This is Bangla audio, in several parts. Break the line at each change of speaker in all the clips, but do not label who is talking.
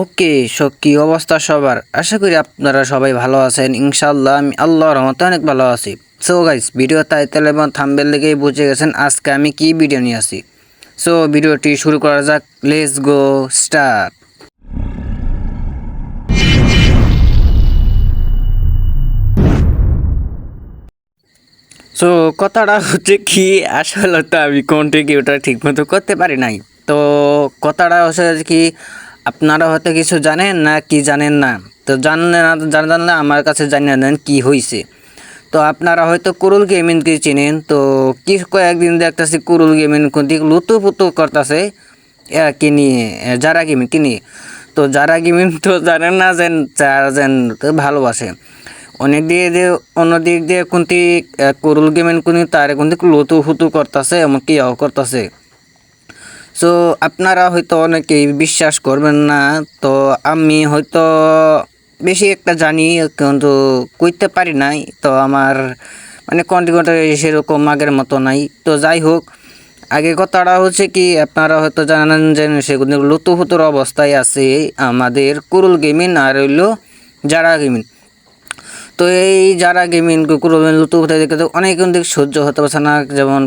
ওকে সো কি অবস্থা সবার? আশা করি আপনারা সবাই ভালো আছেন। ইনশাল্লাহ আমি আল্লাহর রহমতে অনেক ভালো আছি। সো গাইস ভিডিও টাইটেল এবং থাম্বেল লেগেই বুঝে গেছেন আজকে আমি কি ভিডিও নিয়ে আসি। সো ভিডিওটি শুরু করা যাক। লেটস গো স্টার্ট সো কথাটা হচ্ছে কি? আসলে তো আমি কন্ট্রিবিউটার ঠিক মতো করতে পারি নাই। তো কথাটা হচ্ছে কি আপনারা হয়তো কিছু জানেন না, কি জানেন না? তো জানলে না জানলেন না আমার কাছে জানিয়ে দেন কি হয়েছে তো আপনারা হয়তো কুরুল গেমিনকে চিনেন? তো কি কয়েকদিন দেখতেছি কুরুল গেমিং কোনদিক লুতু পুতু করতেছে কি নিয়ে যারা গেমিং, কি নিয়ে? তো যারা গেমিন তো জানেন না, যেন, যারা যেন ভালোবাসে। অনেক দিয়ে দিয়ে অন্য দিক দিয়ে কোনটি কুরুল গেমিন কোন তার কোনটি লুতু ফুতু করতেছে, এমনকি ইয়ে করতেছে। সো আপনারা হয়তো অনেকেই বিশ্বাস করবেন না। তো, আমি হয়তো বেশি একটা জানি, কিন্তু কইতে পারি নাই। তো, আমার মানে কন্টিনিউটা সেরকম আগের মতো নাই। তো, যাই হোক, আগে কথাটা হচ্ছে কি, আপনারা হয়তো জানেন যে সেগুলো লুতুফুতুর অবস্থায় আছে আমাদের কুরুল গেমিন আর হইল যারা গেমিং তো এই যারা গেমিং কুকুর লুতুফ দেখে তো অনেক কিন্তু সহ্য হতে পারছে না। যেমন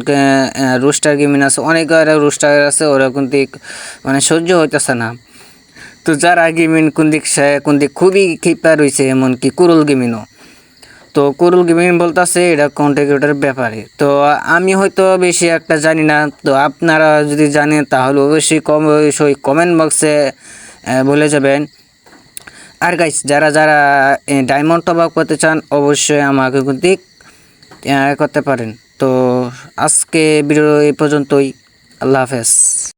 রুস্টার গেমিং আছে, অনেক রুস্টার আছে, ওরা কিন্তু মানে সহ্য হইতেছে না। তো যারা গেমিং কোন দিক সে, কোন দিক খুবই ক্ষিপা রয়েছে এমনকি কুরুল গেমিনও তো কুরুল গেমিং বলতেছে, এটা কন্ট্রিবিউটার ব্যাপারে। তো আমি হয়তো বেশি একটা জানি না, তো আপনারা যদি জানেন তাহলে অবশ্যই কম, অবশ্যই কমেন্ট বক্সে বলে যাবেন। আর গাইস যারা যারা ডায়মন্ড টপ আপ করতে চান, অবশ্যই আমাকে কিন্তু করতে পারেন। তো, আজকে ভিডিও এই পর্যন্তই। আল্লাহ হাফেজ।